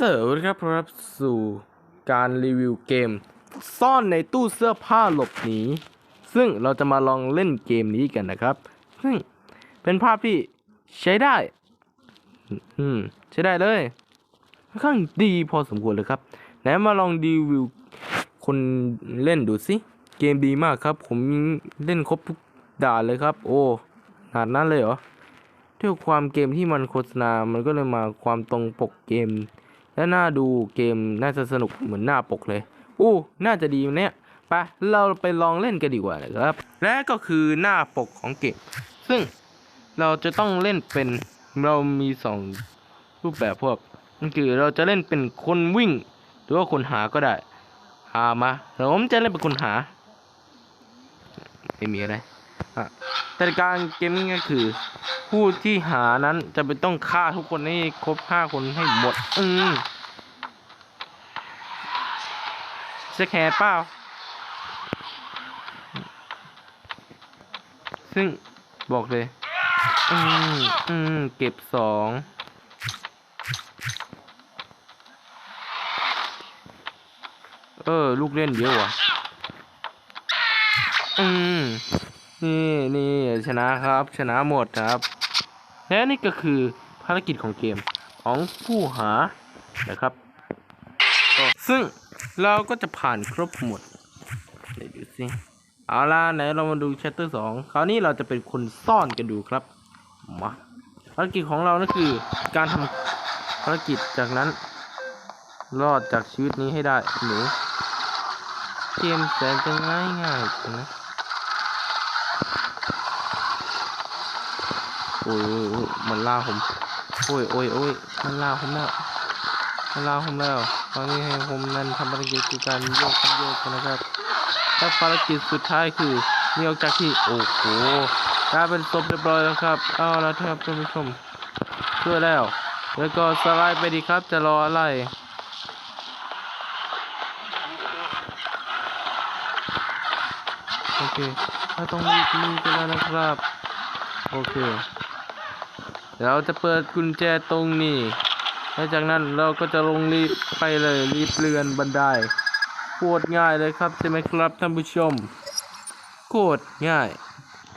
สวัสดีครับรับสู่การรีวิวเกม ซ่อนในตู้เสื้อผ้าหลบหนีซึ่งเราจะมาลองเล่นเกมนี้กันนะครับ ซึ่งเป็นภาพที่ใช้ได้ อืมใช้ได้เลยค่อนข้างดีพอสมควรเลยครับไหนมาลองรีวิวคนเล่นดูสิเกมดีมากครับ ผมเล่นครบทุกด่านเลยครับ โอ้ขนาดนั้นเลยเหรอด้วยความเกมที่มันโฆษณา มันก็เลยมาความตรงปกเกม และน่าดูเกมน่าจะสนุกเหมือนหน้าปกเลย อู้ น่าจะดีเนี่ยไปเราไปลองเล่นกันดีกว่านะครับ และก็คือหน้าปกของเกม ซึ่งเราจะต้องเล่นเป็นเรามีสองรูปแบบพวกนั่นคือเราจะเล่นเป็นคนวิ่ง หรือว่าคนหาก็ได้หามาผมจะเล่นเป็นคนหา ไม่มีอะไร แต่การเกมนี้ก็คือ ผู้ที่หานั้นจะไปต้องฆ่าทุกคนให้ครบห้าคนให้หมด อืมจะแคร์เปล่า ซึ่งบอกเลย อืม อืม เก็บสองเออ ลูกเล่นเยอะว่ะ อืม นี่นี่ชนะครับ ชนะหมดครับ และนี่ก็คือภารกิจของเกมของผู้หานะครับ ซึ่งเราก็จะผ่านครบหมดเดี๋ยวดูสิเอาล่ะไหนเรามาดู chapter สองคราวนี้เราจะเป็นคนซ่อนกันดูครับมาภารกิจของเรานั่นคือการทำภารกิจจากนั้น รอดจากชีวิตนี้ให้ได้หนูเกมแสนจะง่ายง่ายนะ โอ้ยโอ้ยโอ้ยมันล่าผม โอ้ยโอ้ยโอ้ยมันล่าผมแล้ว มันล่าผมแล้ว ตอนนี้ให้ผมนั้นทำภารกิจคือการโยกขึ้นโยกกันนะครับและภารกิจสุดท้ายคือหนีออกจากที่ โอ้โหกลายเป็นศพเรียบร้อยแล้วครับ เอาละครับท่านผู้ชมช่วยแล้ว แล้วก็สไลด์ไปดีครับ จะรออะไรโอเคถ้าต้องรีบรีกันแล้วนะครับ โอเค เราจะเปิดกุญแจตรงนี้และจากนั้นเราก็จะลงรีบไปเลยรีบเรือนบันไดโคตรง่ายเลยครับใช่ไหมครับท่านผู้ชมโคตรง่าย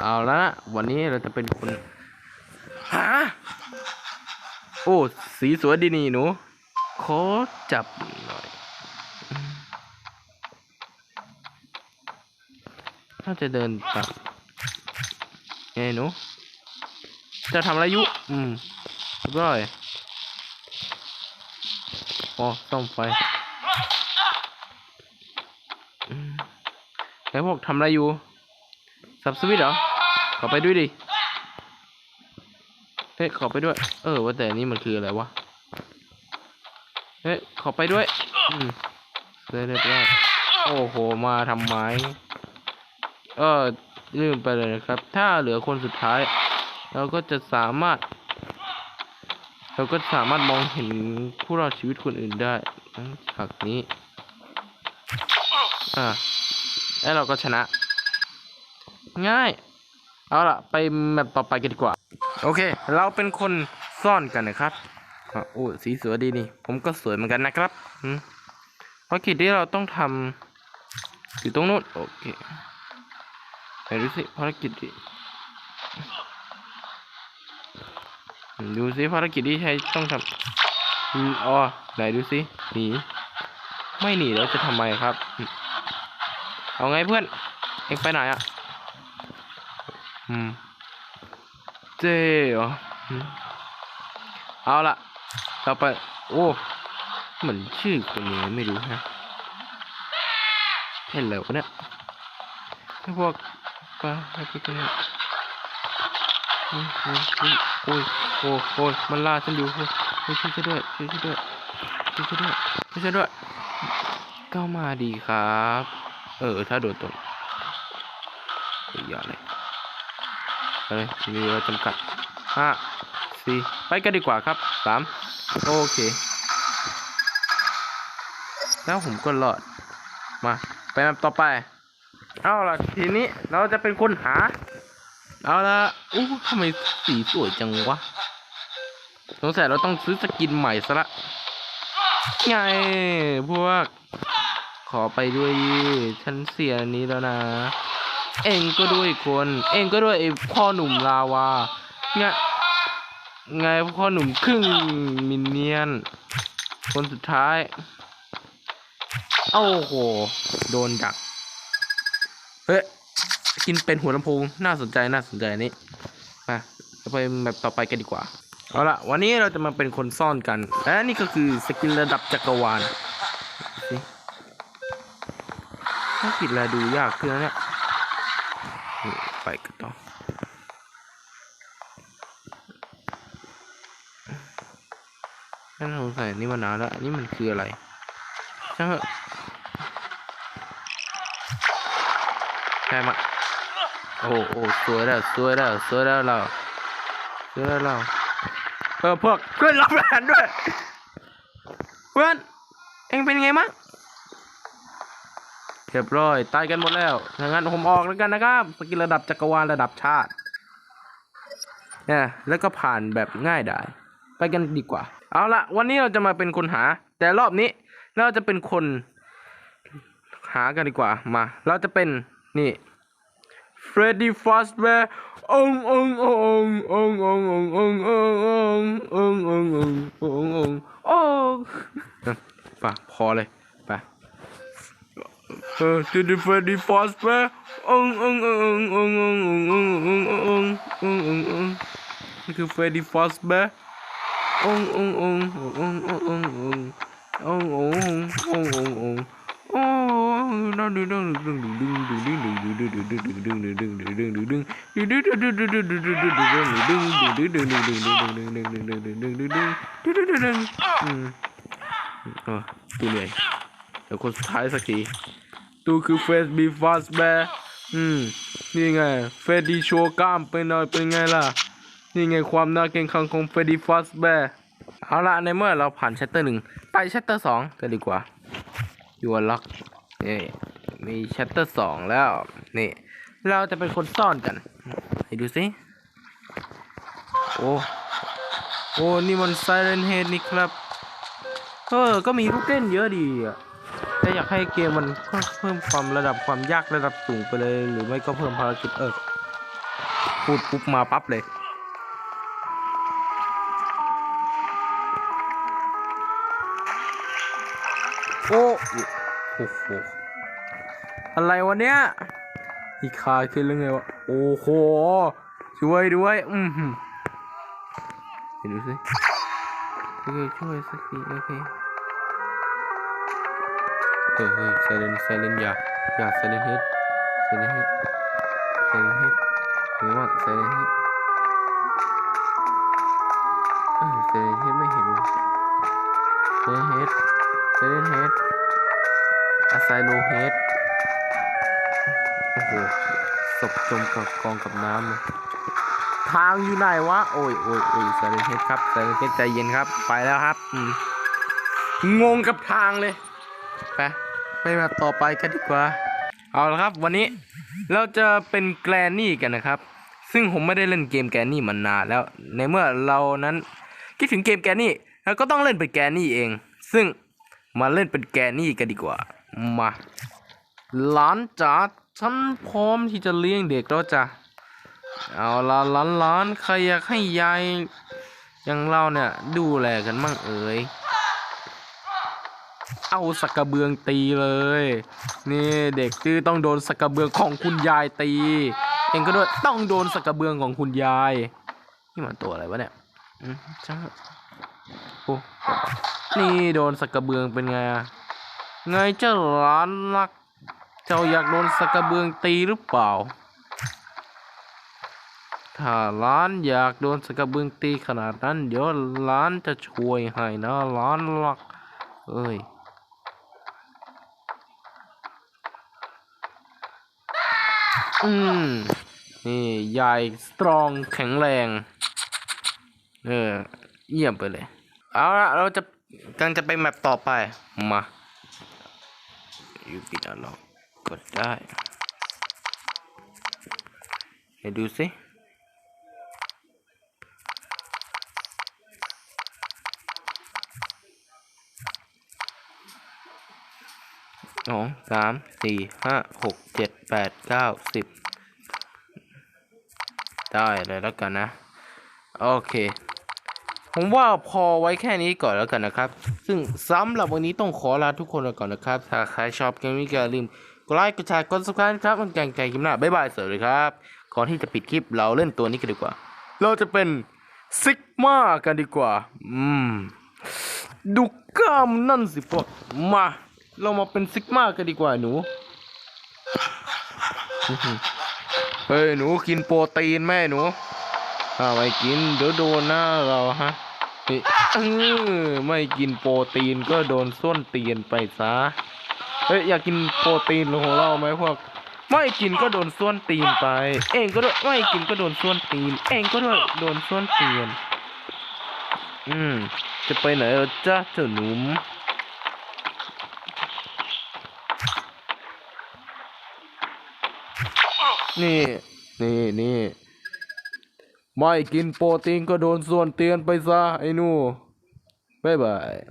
เอาละวันนี้เราจะเป็นคนหาโอ้ สีสวยดีนี่หนูขอจับหน่อยอืมถ้าจะเดินตัดไงหนู จะทำอะไรอยุอืมเรียบร้อยอ๋อซ่อมไฟอืมไอ้พวกทำอะไรอยู่ สับสวิตช์เหรอ ขอไปด้วยดิเฮ้ยขอไปด้วย เออ ว่าแต่นี่มันคืออะไรวะ เฮ้ย ขอไปด้วย อืมเรียบร้อยโอ้โห มาทำไมเออลืมไปเลยนะครับ ถ้าเหลือคนสุดท้าย เราก็จะสามารถ เราก็สามารถมองเห็นผู้รอดชีวิตคนอื่นได้จากนี้อ่าแล้วเราก็ชนะ ง่าย เอาล่ะ ไปแมปต่อไปกันดีกว่า โอเค เราเป็นคนซ่อนกันนะครับโอ้สีสวยดีนี่ ผมก็สวยเหมือนกันนะครับอืมภารกิจที่เราต้องทำอยู่ตรงนู้นโอเคไหนดูสิภารกิจที่ ดูสิภารกิจที่ใช้ต้องทำอ๋อไหนดูสิหนีไม่หนีแล้วจะทำไมครับ เอาไงเพื่อน เอ็งไปไหนอะ อืม เจ๊เหรอเอาละต่อไป โอ้เหมือนชื่อคนนี้ไม่รู้ฮะเห็นแล้วเนี่ยไอ้พวกปลาไอ้พวกนี้ อุ๊ยอุ๊ยโอ้ยโอ้โอ้ยมันล่าฉันอยู่โอ้ยโอ้ยช่วยฉันด้วยช่วยฉันด้วยช่วยฉันด้วยช่วยฉันด้วยก็มาดีครับ เออ ถ้าโดนตรงสุดยอดเลยไปเลยมีเวลาจำกัดห้าสี่ไปกันดีกว่าครับสามโอเค แล้วผมก็รอด มา ไปแบบต่อไป เอาล่ะ ทีนี้เราจะเป็นคนหา เอาละโอ้ทำไมสีสวยจังวะสงสัยเราต้องซื้อสกินใหม่ซะละไงพวก ขอไปด้วยฉันเสียนี้แล้วนะ เองก็ด้วยคน เองก็ด้วยไอ้พ่อหนุ่มลาวาไงไงพ่อหนุ่มครึ่งมินเนียน คนสุดท้าย โอ้โห โดนดัก เฮ้ กินเป็นหัวลำโพงน่าสนใจน่าสนใจนี้มาไปแบบต่อไปกันดีกว่าเอาละวันนี้เราจะมาเป็นคนซ่อนกันและนี่ก็คือสกินระดับจักรวาลถ้ากิดแลดูยากขึ้นแล้วเนี่ยไปกันต่อนั่นสงสัยนี่มันนานแล้วนี่มันคืออะไรช่างเใช่ไหม โอ้โอ้สวยแล้วสวยแล้วสวยแล้วเราสวยแล้วเราเออพวกเพื่อนรับหลานด้วย เพื่อน เองเป็นไงมั้งเรียบร้อยตายกันหมดแล้วถ้างั้นผมออกแล้วกันนะครับสกิลระดับจักรวาลระดับชาติเนี่ยแล้วก็ผ่านแบบง่ายดายไปกันดีกว่า เอาละวันนี้เราจะมาเป็นคนหา แต่รอบนี้เราจะเป็นคนหากันดีกว่ามา เราจะเป็นนี่ Freddy Fazbear. Ong ong ong ong ong ong ong ong ong ong ong ong ong องปะพอเลยปะเออจะดีเฟรดีฟอสปะองององององององององององององนี่คือเฟรดีฟอสปะองององององององององององ เออตูเหนื่อยเดี๋ยวคนสุดท้ายสักทีตูคือเฟสบีฟาสแบร์อืมนี่ไงเฟสดีโชว์กล้ามไปหน่อยเป็นไงล่ะ นี่ไงความน่าเกรงขังของเฟสดีฟาสแบร์เอาละในเมื่อเราผ่านชัตเตอร์หนึ่งไปชัตเตอร์สองกันดีกว่า you are luck นี่มีชัตเตอร์สองแล้ว นี่ เราจะเป็นคนซ่อนกันให้ดูสิโอ้โอ้นี่มันไซเรนเฮดนี่ครับเออก็มีลูกเล่นเยอะดีอะแต่อยากให้เกมมันเพิ่มเพิ่มความระดับความยากระดับสูงไปเลย หรือไม่ก็เพิ่มภารกิจเออพูดปุ๊บมาปั๊บเลยโอ้ โอ้โหอะไรวะเนี้ยอีคาขึ้นเรื่องไงวะโอ้โหช่วยด้วย อืมเห็นดูสิโอเคช่วยสักทีโอเคเฮ้ยเฮ้ยไซเลนไซเลนอย่าอย่าไซเลนเฮดไซเลนเฮดไซเลนเฮดเห็นว่าไซเลนเฮดเออไซเลนเฮดไม่เห็นไซเลนเฮดไซเลนเฮด อะไซโลเฮดโอ้โหศพจมกับกองกับน้ำเลยทางอยู่ไหนวะ โอ้ยโอ้ยโอ้ยสายเพชรครับสายเพชรใจเย็นครับ ไปแล้วครับอืมงงกับทางเลยไปไปแบบต่อไปกันดีกว่า เอาละครับ วันนี้เราจะเป็นแกรนนี่กันนะครับ ซึ่งผมไม่ได้เล่นเกมแกรนนี่มานานแล้ว ในเมื่อเรานั้นคิดถึงเกมแกรนนี่เราก็ต้องเล่นเป็นแกรนนี่เอง ซึ่งมาเล่นเป็นแกรนนี่กันดีกว่า มาหลานจ๋าฉันพร้อมที่จะเลี้ยงเด็กแล้วจ้ะเอาละหลานหลานใครอยากให้ยายอย่างเราเนี่ยดูแลกันมั่งเอ๋ยเอาสกกระเบืองตีเลย นี่เด็กจื้อต้องโดนสกกระเบืองของคุณยายตี เองก็ด้วยต้องโดนสกกระเบืองของคุณยายนี่มันตัวอะไรวะเนี่ยอืมจ้าโอ้นี่โดนสกกระเบืองเป็นไงอะ ไงเจ้าหลานรัก เจ้าอยากโดนสกกระเบืองตีหรือเปล่า ถ้าล้านอยากโดนสกกระเบืองตีขนาดนั้น เดี๋ยวล้านจะช่วยให้นะล้านรัก เอ้ยอืม นี่ยายสตรองแข็งแรง เออ เยี่ยมไปเลย เอาละเราจะกำลังจะไปแมปต่อไป มา ยูปิดอะล็อกกดได้เดี๋ยวดูสิสองสามสี่ห้าหกเจ็ดแปดเก้าสิบได้เลยแล้วกันนะ โอเค ผมว่าพอไว้แค่นี้ก่อนแล้วกันนะครับ ซึ่งสำหรับวันนี้ต้องขอลาทุกคนไปก่อนนะครับ ถ้าใครชอบเกมนี้ก็อย่าลืมกดไลค์กดแชร์กด subscribe ครับมันแกงใจคลิปหน้าบ๊ายบายสวัสดีครับก่อนที่จะปิดคลิปเราเล่นตัวนี้กันดีกว่า เราจะเป็นซิกมากันดีกว่า อืม ดูกล้ามนั่นสิพวกมา เรามาเป็นซิกมากันดีกว่าหนู เฮ้ยหนูกินโปรตีนแม่หนู ถ้าไม่กินเดี๋ยวโดนหน้าเราฮะเออไม่กินโปรตีนก็โดนส้นตีนไปซะเฮ้ยอยากกินโปรตีนของเราไหมพวก ไม่กินก็โดนส้วนตีนไป เองก็โดนไม่กินก็โดนส้วนตีน เองก็โดนโดนส้วนตีน อืม จะไปไหนล่ะจ๊ะเจ้าหนุ่มนี่ นี่นี่ ไม่กินโปรตีนก็โดนส่วนเตียนไปซะไอ้หนูบ๊ายบาย